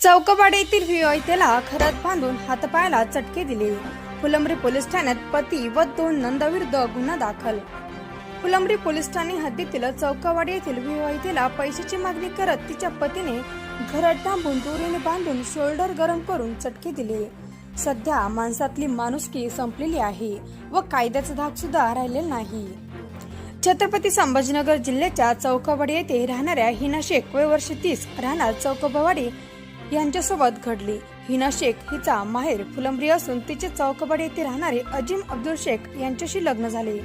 चौकवाडी येथील विवाहितेला खरत बांधून हातपायाला चटके दिले. फुलंब्री पोलीस ठाण्यात पती व दोन नंदाविरुद्ध गुन्हा दाखल. फुलंब्री पोलीस ठाणे हद्दीतील चौकावाडी येथील विवाहितेला पैशाची मागणी करत तिच्या पतीने घरात थांबून दोरीने बांधून शोल्डर गरम करून चटके दिले. सध्या माणसातली माणुसकी संपलेली आहे व कायद्याचा धाक सुद्धा राहिलेला नाही. छत्रपती संभाजीनगर जिल्ह्याच्या चौकावाडी येथे राहणाऱ्या हिना शेख वय वर्ष तीस राहणार चौकबावाडी यांच्यासोबत घडली. हिना शेख हिचा माहेर फुलंब्री असून तिचे चौकबड येथे राहणारे अजिम अब्दुल शेख यांच्याशी लग्न झाले.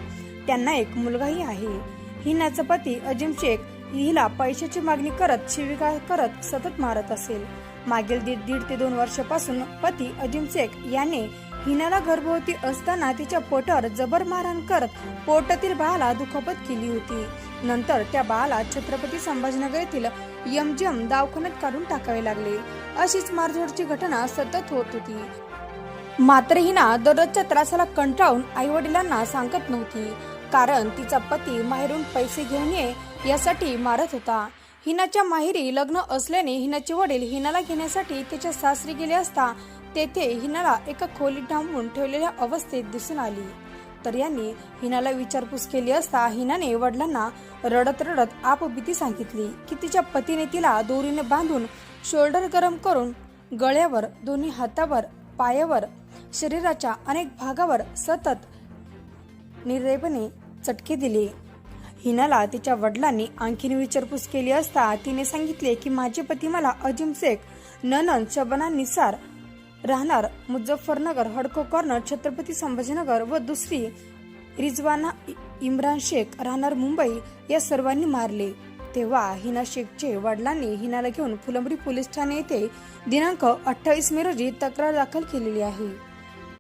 त्यांना एक मुलगाही आहे. हिनाचा पती अजिम शेख हिला पैशाची मागणी करत शिविका करत सतत मारत असेल. मागील दीड दीड ते दोन वर्षापासून पती अजिम शेख याने हिनाला गर्भवती असताना तिच्या पोटावर जबर मारहाण करत पोटातील बाळाला दुखापत केली होती. नंतर त्या बाळाला छत्रपती संभाजीनगर येथील यमजम दवाखान्यात काढून टाकावे लागले. अशीच मारझोडची घटना सतत होत होती. मात्र हिना दररोजच्या त्रासाला कंटाळून आई वडिलांना सांगत नव्हती. कारण तिचा पती माहेरून पैसे घेऊन ये यासाठी मारत होता. हिनाच्या माहेरी लग्न असल्याने हिनाचे वडील हिनाला घेण्यासाठी तिच्या सासरी गेले असता तेथे हिनाला एका खोलीत डांबून ठेवलेल्या अवस्थेत दिसून आली. तर यांनी हिनाला विचारपूस केली असता हिनाने वडिलांना रडत रडत आपबीती सांगितली की तिच्या पतीने तिला दोरीने बांधून शोल्डर गरम करून गळ्यावर दोन्ही हातावर पायावर शरीराच्या अनेक भागावर सतत निर्दयपणे चटके दिले. हिनाला तिच्या वडिलांनी आणखीन विचारपूस केली असता तिने सांगितले की माझे पती मला अजिम शेख ननन शबना निसार राहणार मुझफ्फरनगर हडको कॉर्नर छत्रपती संभाजीनगर व दुसरी रिजवाना इम्रान शेख राहणार मुंबई या सर्वांनी मारले. तेव्हा हिना शेखचे वडिलांनी हिनाला घेऊन फुलंबरी पोलीस ठाणे येथे दिनांक अठ्ठावीस मे रोजी तक्रार दाखल केलेली आहे.